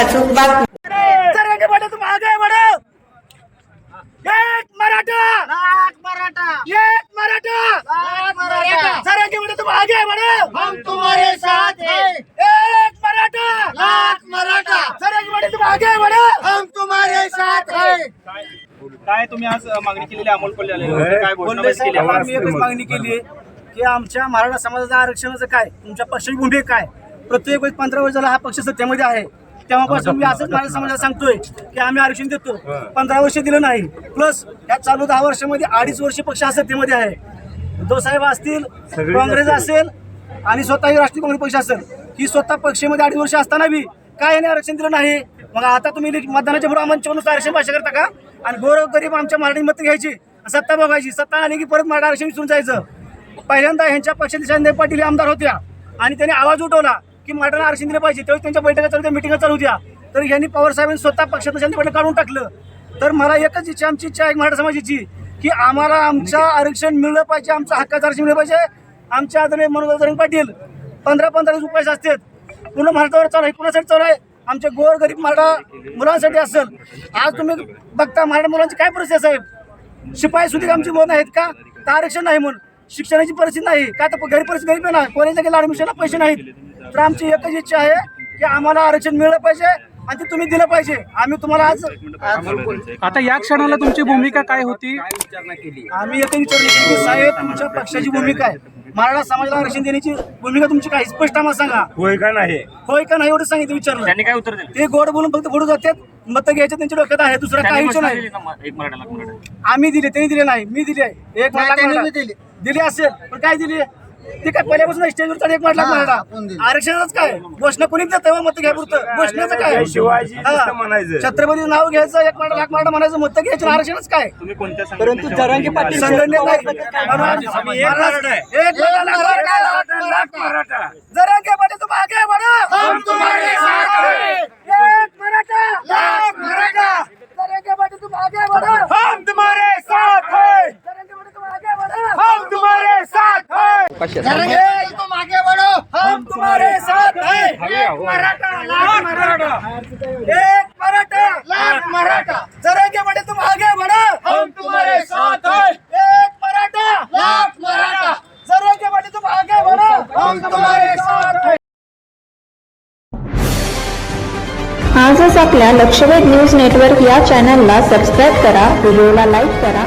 बातमी तरंगे बढ़ो तुम आगे बढ़ो एक मराठा लाख मराठा एक मराठा लाख मराठा तरंगे बढ़ो तुम आगे बढ़ो हम तुम्हारे साथ हैं एक मराठा लाख मराठा तरंगे बढ़ो तुम आगे बढ़ो हम तुम्हारे साथ हैं काय तुम्ही आज मागणी केलेली अमोल कोल्हे. काय बोलले? आम्ही एकच मागणी केली की आमच्या मराठा समाजाचं आरक्षणाचं काय तुमच्या पक्षाची भूमिका काय प्रत्येक वेळेस पंधरा वर्ष झाला हा पक्ष सत्तेमध्ये आहे तेव्हापासून मी असंच मराठा समाजाला सांगतोय की आम्ही आरक्षण देतो. पंधरा वर्ष दिलं नाही. प्लस या चालू दहा वर्षामध्ये अडीच वर्ष पक्ष सत्तेमध्ये आहे. उद्धव साहेब असतील काँग्रेस असेल आणि स्वतःही राष्ट्रीय काँग्रेस पक्ष असेल ही स्वतः पक्षामध्ये अडीच वर्ष असताना बी काय याने आरक्षण दिलं नाही? मग आता तुम्ही मतदानाच्या पुढे आमच्या नुसतं आरक्षण भाषा करता का? आणि गोर गरीब आमच्या मराठी मत घ्यायची सत्ता बघायची सत्ता आली की परत मराठा आरक्षण विसरून जायचं. पहिल्यांदा ह्यांच्या पक्षाचे संजय पाटील आमदार होत्या आणि त्यांनी आवाज उठवला. की मराठा आरक्षण दिलं पाहिजे. तेव्हा त्यांच्या बैठका चालू मिटिंगा चालू होत्या. तर यांनी पवार साहेबांनी स्वतः पक्षाचं संजय पाटील काढून टाकलं. तर मला एकच इच्छा आमची इच्छा आहे मराठा समाजाची की आम्हाला आमचं आरक्षण मिळलं पाहिजे आमचं हक्काचं आरक्षण मिळलं पाहिजे. आमच्या आदरणीय मनोज पाटील पंधरा पंधरा रुपये असतात. पुन्हा मराठावर चालू आहे कुणासाठी चालू आहे? आमच्या गोर गरीब मराठा मुलांसाठी असेल. आज तुम्ही बघता मराठा मुलांची काय परिस्थिती आहे साहेब? शिपाई सुद्धा आमची मुलं आहेत का? तर आरक्षण नाही म्हणून. शिक्षणाची परिस्थिती नाही. का तर गरीब परिस्थिती गरीब आहे ना कॉलेजला गेला ऍडमिशनला पैसे नाहीत. तर आमची एकच इच्छा आहे की आम्हाला आरक्षण मिळलं पाहिजे आणि ते तुम्ही दिलं पाहिजे. आम्ही तुम्हाला आज आता या क्षणाला तुमची भूमिका काय होती? आम्ही एक विचारले की साहेब तुमच्या पक्षाची भूमिका आहे. मराठा समाजाला आरक्षण देण्याची भूमिका तुमची काय? स्पष्ट आम्हाला सांगा. होय का नाही? होय का नाही एवढं सांगितलं विचारलं त्यांनी काय उत्तर दिलं? ते गोड बोलून फक्त फोडू जातात. मत घ्यायचे त्यांच्या डोक्यात आहे. दुसरा काही विषय नाही. एक मराठा आम्ही दिले त्यांनी दिले नाही. मी दिले. एक मराठा. दिले. दिली असेल पण काय दिली? ते काय पहिल्यापासून स्टेजवर चढ एक म्हटला हा, मराठा. आरक्षणाच काय? घोषणा कोणी देत? तेव्हा मत घ्या पुरतं. घोषणाचं काय? शिवाजी हा. म्हणायचं. छत्रपती नाव घ्यायचं एक मराठा लाख मराठा म्हणायचं मत घ्यायचं आरक्षणच काय? तुम्ही कोणत्या परंतु जरांगी पाटील संघटनेत नाही. आम्ही एक मराठा. आहे. एक मराठा, लाख मराठा. मराठा जरांगे पाटील तुम आगे बढ़ो हम तुम्हारे साथ हैं एक मराठा लाख मराठा जरांगे पाटील तुम आगे बढ़ो हम तुम्हारे साथ हैं जरांगे पाटील तुम आगे बढ़ो हम तुम्हारे आगे बढ़ो हम तुम्हारे साथ हैं. एक मराठा लाख मराठा. एक मराठा लाख मराठा. जरांगे पाटील तुम आगे बढ़ो हम तुम्हारे साथ हैं. एक मराठा लाख मराठा. जरांगे पाटील तुम आगे बढ़ो हम तुम्हारे साथ हैं. आजच आपल्या लक्षवेध न्यूज नेटवर्क या चॅनलला सबस्क्राईब करा व्हिडिओला लाईक करा